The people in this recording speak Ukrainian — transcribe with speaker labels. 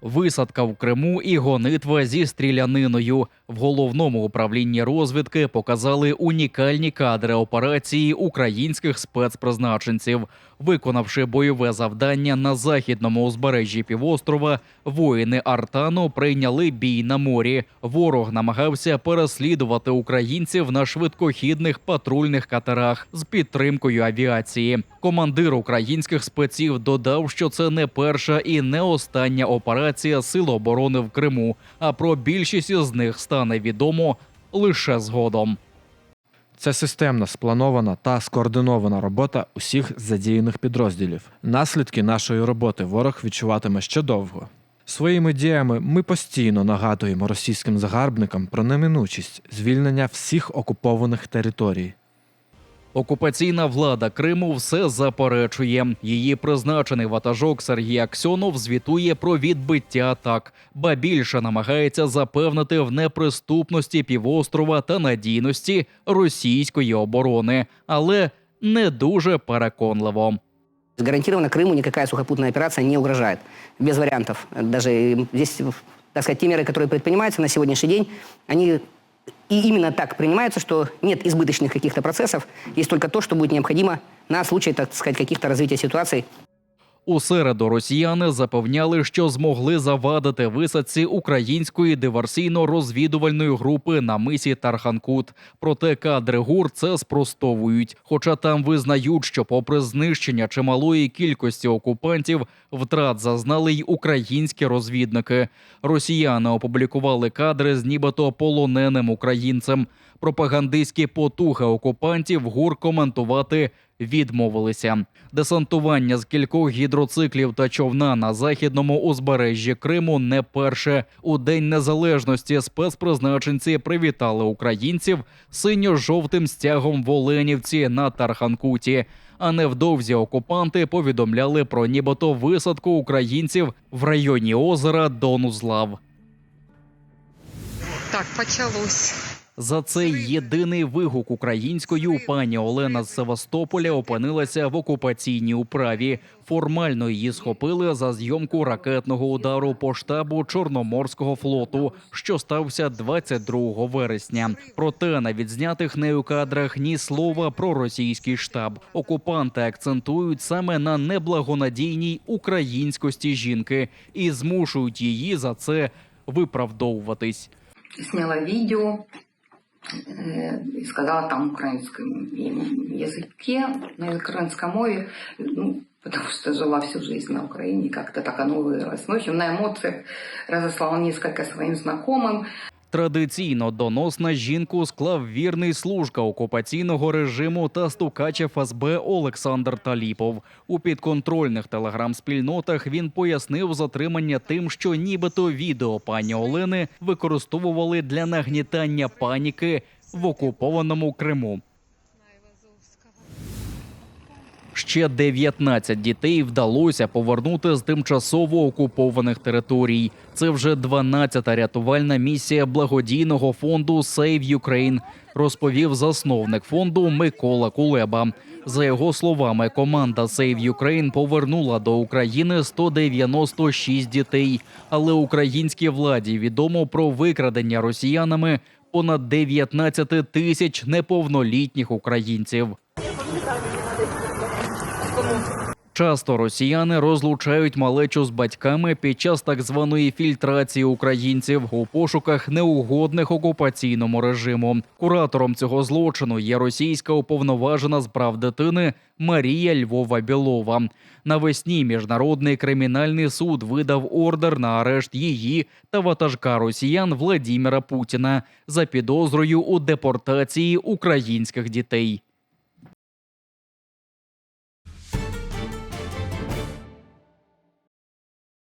Speaker 1: висадка в Криму і гонитва зі стріляниною. В головному управлінні розвідки показали унікальні кадри операції українських спецпризначенців. Виконавши бойове завдання на західному узбережжі півострова, воїни Артану прийняли бій на морі. Ворог намагався переслідувати українців на швидкохідних патрульних катерах з підтримкою авіації. Командир українських спеців додав, що це не перша і не остання операція Сил оборони в Криму. А про більшість із них стане відомо лише згодом.
Speaker 2: Це системна, спланована та скоординована робота усіх задіяних підрозділів. Наслідки нашої роботи ворог відчуватиме ще довго. Своїми діями ми постійно нагадуємо російським загарбникам про неминучість звільнення всіх окупованих територій.
Speaker 1: Окупаційна влада Криму все заперечує. Її призначений ватажок Сергій Аксьонов звітує про відбиття атак, ба більше намагається запевнити в неприступності півострова та надійності російської оборони, але не дуже переконливо.
Speaker 3: Гарантированно Крыму никакая сухопутная операция не угрожает. Без вариантов. Даже э, здесь, так сказать, те меры, которые предпринимаются на сегодняшний день, они и именно так принимается, что нет избыточных каких-то процессов, есть только то, что будет необходимо на случай, так сказать, каких-то развития ситуаций.
Speaker 1: У середу росіяни запевняли, що змогли завадити висадці української диверсійно-розвідувальної групи на мисі Тарханкут. Проте кадри ГУР це спростовують. Хоча там визнають, що, попри знищення чималої кількості окупантів, втрат зазнали й українські розвідники. Росіяни опублікували кадри з нібито полоненим українцем. Пропагандистські потуги окупантів ГУР коментувати відмовилися. Десантування з кількох гідроциклів та човна на західному узбережжі Криму не перше. У день незалежності спецпризначенці привітали українців синьо-жовтим стягом в Оленівці на Тарханкуті. А невдовзі окупанти повідомляли про нібито висадку українців в районі озера Донузлав.
Speaker 4: Так, почалось.
Speaker 1: За цей єдиний вигук українською пані Олена з Севастополя опинилася в окупаційній управі. Формально її схопили за зйомку ракетного удару по штабу Чорноморського флоту, що стався 22 вересня. Проте на відзнятих нею кадрах ні слова про російський штаб. Окупанти акцентують саме на неблагонадійній українськості жінки і змушують її за це виправдовуватись.
Speaker 4: Сняла видео э, и сказала там на украинском языке, на украинском мове, ну, потому что жила всю жизнь на Украине, как-то так оно вырос. В общем, на эмоциях разослала несколько своим знакомым.
Speaker 1: Традиційно донос на жінку склав вірний служка окупаційного режиму та стукач ФСБ Олександр Таліпов. У підконтрольних телеграм-спільнотах він пояснив затримання тим, що нібито відео пані Олени використовували для нагнітання паніки в окупованому Криму. Ще 19 дітей вдалося повернути з тимчасово окупованих територій. Це вже 12-та рятувальна місія благодійного фонду Save Ukraine, розповів засновник фонду Микола Кулеба. За його словами, команда Save Ukraine повернула до України 196 дітей, але українській владі відомо про викрадення росіянами понад 19 тисяч неповнолітніх українців. Часто росіяни розлучають малечу з батьками під час так званої фільтрації українців у пошуках неугодних окупаційному режиму. Куратором цього злочину є російська уповноважена з прав дитини Марія Львова Білова. Навесні міжнародний кримінальний суд видав ордер на арешт її та ватажка росіян Владіміра Путіна за підозрою у депортації українських дітей.